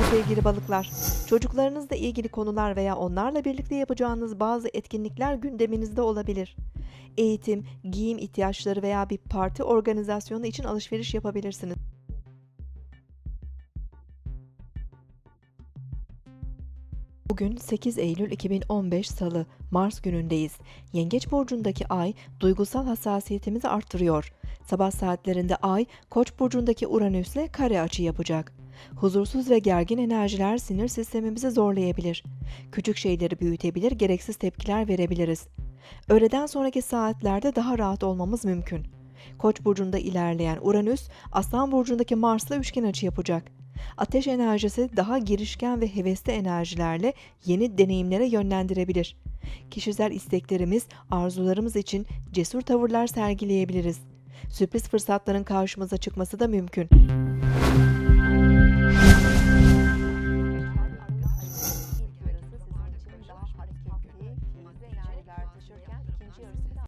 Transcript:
Sevgili balıklar. Çocuklarınızla ilgili konular veya onlarla birlikte yapacağınız bazı etkinlikler gündeminizde olabilir. Eğitim, giyim ihtiyaçları veya bir parti organizasyonu için alışveriş yapabilirsiniz. Bugün 8 Eylül 2015 Salı, Mars günündeyiz. Yengeç burcundaki ay duygusal hassasiyetimizi arttırıyor. Sabah saatlerinde ay Koç burcundaki Uranüs'le kare açı yapacak. Huzursuz ve gergin enerjiler sinir sistemimizi zorlayabilir. Küçük şeyleri büyütebilir, gereksiz tepkiler verebiliriz. Öğleden sonraki saatlerde daha rahat olmamız mümkün. Koç burcunda ilerleyen Uranüs, Aslan burcundaki Mars'la üçgen açı yapacak. Ateş enerjisi daha girişken ve hevesli enerjilerle yeni deneyimlere yönlendirebilir. Kişisel isteklerimiz, arzularımız için cesur tavırlar sergileyebiliriz. Sürpriz fırsatların karşımıza çıkması da mümkün.